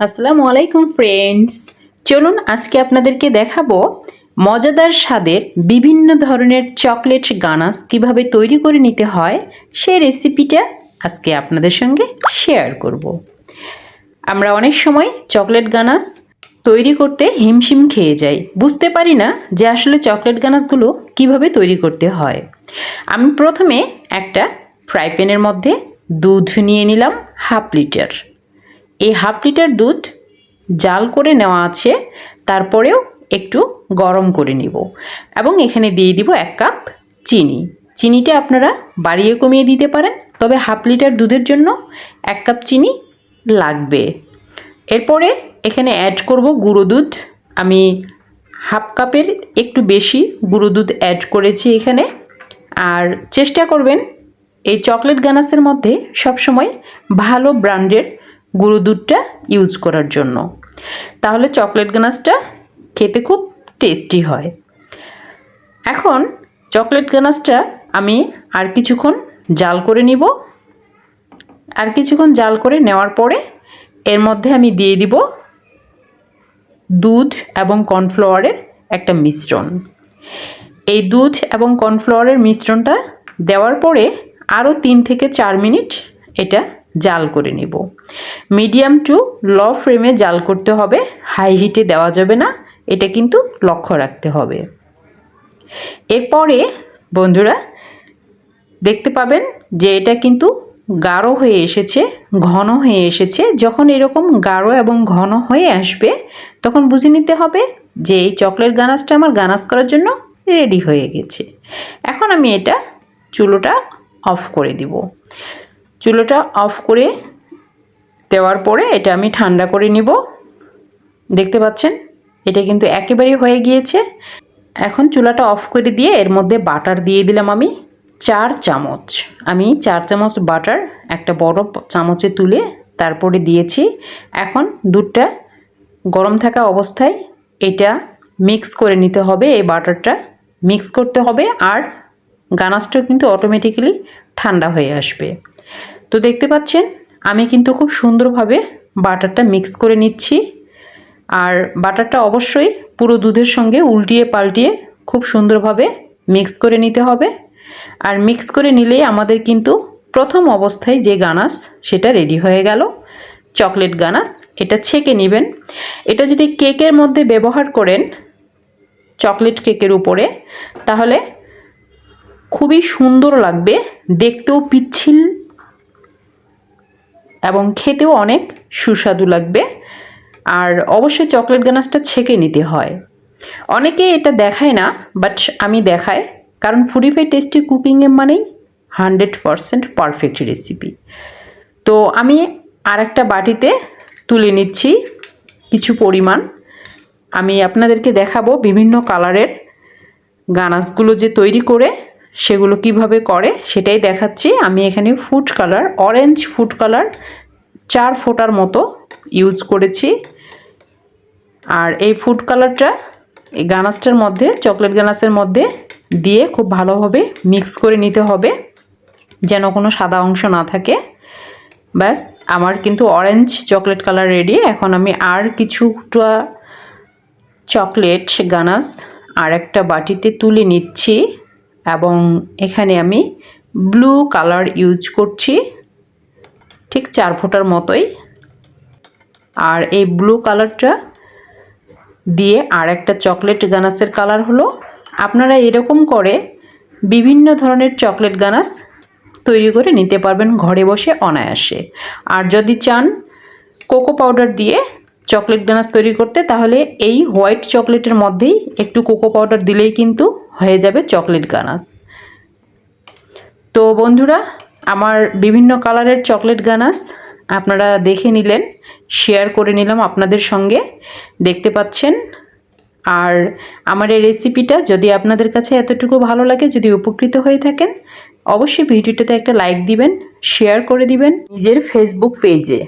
আসসালামু আলাইকুম ফ্রেন্ডস চলুন আজকে আপনাদেরকে দেখাবো মজাদার স্বাদের বিভিন্ন ধরনের চকলেট গানাস কীভাবে তৈরি করে নিতে হয়। সেই রেসিপিটা আজকে আপনাদের সঙ্গে শেয়ার করব। আমরা অনেক সময় চকলেট গানাস তৈরি করতে হিমশিম খেয়ে যাই। বুঝতে পারি না যে আসলে চকলেট গানাসগুলো কীভাবে তৈরি করতে হয়। আমি প্রথমে একটা ফ্রাই প্যানের মধ্যে দুধ নিয়ে নিলাম হাফ লিটার। এই হাফ লিটার দুধ জাল করে নেওয়া আছে। তারপরেও একটু গরম করে নিব। এবং এখানে দিয়ে দিব এক কাপ চিনি। চিনিটা আপনারা বাড়িয়ে কমিয়ে দিতে পারেন, তবে হাফ লিটার দুধের জন্য এক কাপ চিনি লাগবে। এরপরে এখানে অ্যাড করব গুঁড়ো দুধ। আমি হাফ কাপের একটু বেশি গুঁড়ো দুধ অ্যাড করেছি এখানে। আর চেষ্টা করবেন এই চকলেট গানাসের মধ্যে সবসময় ভালো ব্র্যান্ডের গুঁড়ো দুধটা ইউজ করার জন্য। তাহলে চকলেট গানাসটা খেতে খুব টেস্টি হয়। এখন চকলেট গানাসটা আমি আর কিছুক্ষণ জাল করে নিব। আর কিছুক্ষণ জাল করে নেওয়ার পরে এর মধ্যে আমি দিয়ে দিব দুধ এবং কর্নফ্লাওয়ারের একটা মিশ্রণ। এই দুধ এবং কর্নফ্লাওয়ারের মিশ্রণটা দেওয়ার পরে আরও তিন থেকে চার মিনিট এটা জাল করে নেব। মিডিয়াম টু লো ফ্লেমে জাল করতে হবে। হাই হিটে দেওয়া যাবে না। এটা কিন্তু লক্ষ্য রাখতে হবে। এরপরে বন্ধুরা, দেখতে পাবেন যে এটা কিন্তু গাঢ় হয়ে এসেছে, ঘন হয়ে এসেছে। যখন এরকম গাঢ় এবং ঘন হয়ে আসবে, তখন বুঝে নিতে হবে যে এই চকলেট গানাসটা আমার গানাস করার জন্য রেডি হয়ে গেছে। এখন আমি এটা চুলোটা অফ করে দিব। চুলোটা অফ করে দেওয়ার পরে এটা আমি ঠান্ডা করে নিব। দেখতে পাচ্ছেন? এটা কিন্তু একেবারেই হয়ে গিয়েছে। এখন চুলাটা অফ করে দিয়ে এর মধ্যে বাটার দিয়ে দিলাম আমি চার চামচ। আমি চার চামচ বাটার, একটা বড় চামচে তুলে তারপরে দিয়েছি। এখন দুধটা গরম থাকা অবস্থায় এটা মিক্স করে নিতে হবে, এই বাটারটা মিক্স করতে হবে আর গানাসটাও কিন্তু অটোমেটিক্যালি ঠান্ডা হয়ে আসবে। তো দেখতে পাচ্ছেন? আমি কিন্তু খুব সুন্দরভাবে বাটারটা মিক্স করে নিচ্ছি। আর বাটারটা অবশ্যই পুরো দুধের সঙ্গে উল্টিয়ে পাল্টিয়ে খুব সুন্দরভাবে মিক্স করে নিতে হবে। আর মিক্স করে নিলেই আমাদের কিন্তু প্রথম অবস্থায় যে গানাস, সেটা রেডি হয়ে গেল। চকলেট গানাস, এটা ছেঁকে নেবেন। এটা যদি কেকের মধ্যে ব্যবহার করেন চকলেট কেকের উপরে, তাহলে খুবই সুন্দর লাগবে। দেখতেও পিচ্ছিল এবং খেতেও অনেক সুস্বাদু লাগবে। আর অবশ্যই চকলেট গানাসটা ছেঁকে নিতে হয়। অনেকে এটা দেখায় না বাট আমি দেখাই কারণ ফুডিফাই টেস্টি কুকিংয়ে মানেই হান্ড্রেড পারসেন্ট পারফেক্ট রেসিপি তো আমি আর একটা বাটিতে তুলে নিচ্ছি কিছু পরিমাণ। আমি আপনাদেরকে দেখাবো বিভিন্ন কালারের গানাসগুলো যে তৈরি করে সেগুলো কীভাবে করে সেটাই দেখাচ্ছি। আমি এখানে food colour orange food colour চার ফোটার মতো ইউজ করেছি। আর এই ফুড কালারটা এই গানাসটার মধ্যে চকলেট গানাসের মধ্যে দিয়ে খুব ভালোভাবে মিক্স করে নিতে হবে, যেন কোনো সাদা অংশ না থাকে। ব্যাস, আমার কিন্তু অরেঞ্জ চকলেট কালার রেডি এখন আমি আর কিছুটা চকলেট গানাস আর একটা বাটিতে তুলে নিচ্ছি। এবং এখানে আমি ব্লু কালার ইউজ করছি, ঠিক চার ফোটার মতোই। আর এই ব্লু কালারটা দিয়ে আর একটা চকলেট গানাসের কালার হলো। আপনারা এরকম করে বিভিন্ন ধরনের চকলেট গানাস তৈরি করে নিতে পারবেন ঘরে বসে অনায়াসে। আর যদি চান কোকো পাউডার দিয়ে চকলেট গানাস তৈরি করতে, তাহলে এই হোয়াইট চকলেটের মধ্যেই একটু কোকো পাউডার দিলেই কিন্তু হয়ে যাবে চকলেট গানাস। তো বন্ধুরা, আমার বিভিন্ন কালারের চকলেট গানাস আপনারা দেখে নিলেন, শেয়ার করে নিলাম আপনাদের সঙ্গে, দেখতে পাচ্ছেন। আর আমার এই রেসিপিটা যদি আপনাদের কাছে এতটুকু ভালো লাগে, যদি উপকৃত হয়ে থাকেন, অবশ্যই ভিডিওটাতে একটা লাইক দিবেন, শেয়ার করে দিবেন নিজের ফেসবুক পেজে